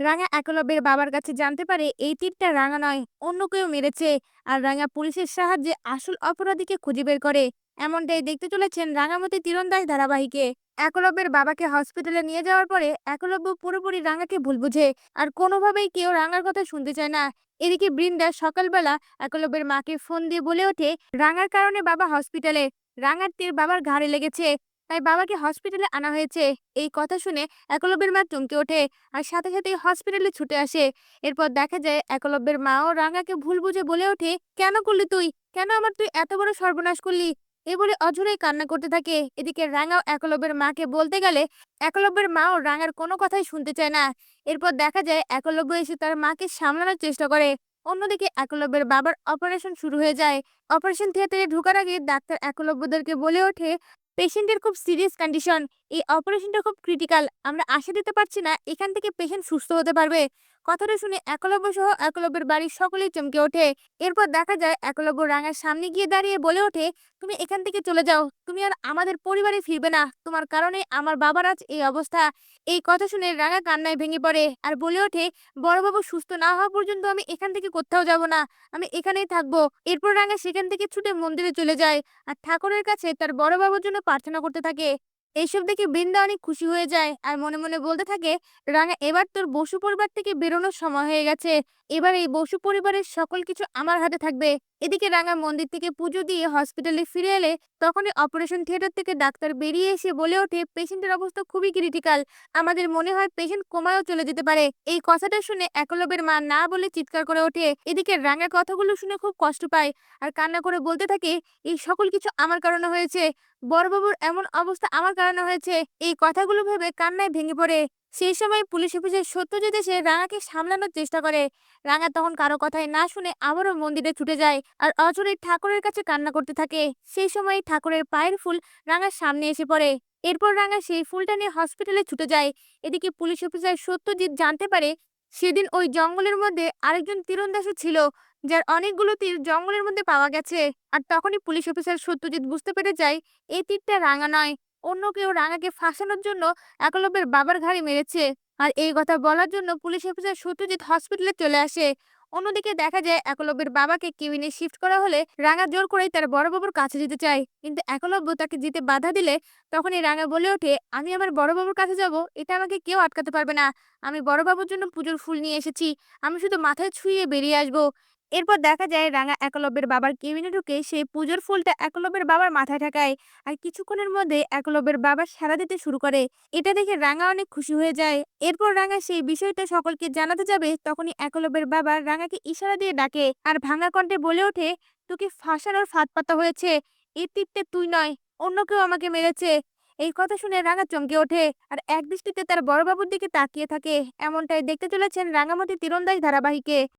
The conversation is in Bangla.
রাঙা একলব্যের বাবার কাছে জানতে পারে এই তীরটা রাঙা নয়, অন্য কেউ মেরেছে। আর রাঙা পুলিশের সাহায্যে আসল অপরাধীকে খুঁজে বের করে। এমনটাই দেখতে চলেছেন রাঙামতি তীরন্দাজ ধারাবাহিকে। একলব্যের বাবাকে হসপিটালে নিয়ে যাওয়ার পরে একলব্য পুরোপুরি রাঙাকে ভুল বুঝে। আর কোনোভাবেই কেউ রাঙার কথা শুনতে চায় না। এদিকে বৃন্দা সকালবেলা একলব্যের মাকে ফোন দিয়ে বলে ওঠে, রাঙার কারণে বাবা হসপিটালে। রাঙার তীর বাবার ঘাড়ে লেগেছে। তাই বাবাকে হসপিটালে আনা হয়েছে। এই কথা শুনে একলব্যের মা চমকে ওঠে আর সাথে সাথে হসপিটালে ছুটে আসে। এরপর দেখা যায় একলব্যের মাও রাঙাকে ভুল বুঝে বলে ওঠে, কেন করলি তুই? কেন আমার তুই এত বড় সর্বনাশ করলি? এ বলে অঝরেই কান্না করতে থাকে। এদিকে রাঙাও একলব্যের মাকে বলতে গেলে একলব্যের মাও রাঙার কোনো কথাই শুনতে চায় না। এরপর দেখা যায় একলব্য এসে তার মাকে সামলানোর চেষ্টা করে। অন্যদিকে একলব্যের বাবার অপারেশন শুরু হয়ে যায়। অপারেশন থিয়েটারে ঢোকার আগে ডাক্তার একলব্যদেরকে বলে ওঠে পেশেন্টের খুব সিরিয়াস কন্ডিশন এই অপারেশনটা খুব ক্রিটিক্যাল আমরা আশা দিতে পারছি না, এখান থেকে পেশেন্ট সুস্থ হতে পারবে। কথাটা শুনে একলব্য সহ একলব্যের বাড়ির সকলেই চমকে ওঠে। এরপর দেখা যায় একলব্য রাঙার সামনে গিয়ে দাঁড়িয়ে বলে ওঠে, তুমি এখান থেকে চলে যাও। তুমি আর আমাদের পরিবারে ফিরবে না। তোমার কারণে আমার বাবার আজ এই অবস্থা। এই কথা শুনে রাঙা কান্নায় ভেঙে পড়ে আর বলে ওঠে, বড়বাবু সুস্থ না হওয়া পর্যন্ত আমি এখান থেকে কোথাও যাব না। আমি এখানেই থাকব। এরপর রাঙা সেখান থেকে ছুটে মন্দিরে চলে যায় আর ঠাকুরের কাছে তার বড়বাবুর জন্য প্রার্থনা করতে থাকে। এইসব দেখে বৃন্দা অনেক খুশি হয়ে যায়। আর মনে মনে বলতে থাকে, রাঙা, এবার তোর বসু পরিবার থেকে বেরোনোর সময় হয়ে গেছে। এবার এই বসু পরিবারের সকল কিছু আমার হাতে থাকবে। এদিকে রাঙা মন্দির থেকে পুজো দিয়ে হসপিটালে ফিরে এলে তখনই অপারেশন থিয়েটার থেকে ডাক্তার বেরিয়ে এসে বলে ওঠে পেশেন্টের অবস্থা খুবই ক্রিটিক্যাল আমাদের মনে হয় পেশেন্ট কোমায়ও চলে যেতে পারে। এই কথাটা শুনে একলব্যের মা না বলে চিৎকার করে ওঠে। এদিকে রাঙা কথাগুলো শুনে খুব কষ্ট পায় আর কান্না করে বলতে থাকে, এই সকল কিছু আমার কারণে হয়েছে। বড়বাবুর এমন অবস্থা আমার কারণে হয়েছে। এই কথাগুলো ভেবে কান্নায় ভেঙে পড়ে। সেই সময় পুলিশ অফিসের সত্যজিৎ এসে রাঙাকে সামলানোর চেষ্টা করে। রাঙা তখন কারও কথায় না শুনে আবারও মন্দিরে ছুটে যায় আর অচরে ঠাকুরের কাছে কান্না করতে থাকে। সেই সময় ঠাকুরের পায়ের ফুল রাঙার সামনে এসে পড়ে। এরপর রাঙা সেই ফুলটা নিয়ে হসপিটালে ছুটে যায়। এদিকে পুলিশ অফিসার সত্যজিৎ জানতে পারে, সেদিন ওই জঙ্গলের মধ্যে আরেকজন তীরন্দাসও ছিল, যার অনেকগুলো তীর জঙ্গলের মধ্যে পাওয়া গেছে। আর তখনই পুলিশ অফিসার সত্যজিৎ বুঝতে পেরে যায়, এই তীরটা রাঙা নয়। অন্য কেউ রাঙাকে ফাঁসানোর জন্য একলব্যের বাবার ঘাড়ি মেরেছে। আর এই কথা বলার জন্য পুলিশ অফিসার সত্যজিৎ হসপিটালে চলে আসে। অন্যদিকে দেখা যায়, একলব্যের বাবাকে কেবিনে শিফট করা হলে রাঙা জোর করেই তার বড় বাবুর কাছে যেতে চায়। কিন্তু একলব্য তাকে যেতে বাধা দিলে তখনই রাঙা বলে ওঠে, আমি আমার বড় বাবুর কাছে যাব, এটা আমাকে কেউ আটকাতে পারবে না। আমি বড় বাবুর জন্য পুজোর ফুল নিয়ে এসেছি। আমি শুধু মাথায় ছুঁয়ে বেরিয়ে আসব। এরপর দেখা যায় রাঙা একলব্যের বাবার কেবিনে ঢুকে সেই পুজোর ফুলটা একলব্যের বাবার মাথায় ঠেকায় আর কিছুক্ষণের মধ্যে একলব্যের বাবা সারা দিতে শুরু করে। এটা দেখে রাঙা অনেক খুশি হয়ে যায়। এরপর রাঙা সেই বিষয়টা সকলকে জানাতে যাবে, তখনই একলব্যের বাবা রাঙাকে ইশারা দিয়ে ডাকে আর ভাঙা কণ্ঠে বলে ওঠে, তোকে ফাঁসানোর ফাঁদ পাতা হয়েছে। এই তীরতে তুই নয়, অন্য কেউ আমাকে মেরেছে। এই কথা শুনে রাঙা চমকে ওঠে আর এক দৃষ্টিতে তার বড়বাবুর দিকে তাকিয়ে থাকে। এমনটাই দেখতে চলেছেন রাঙামতি তীরন্দাজ ধারাবাহিকে।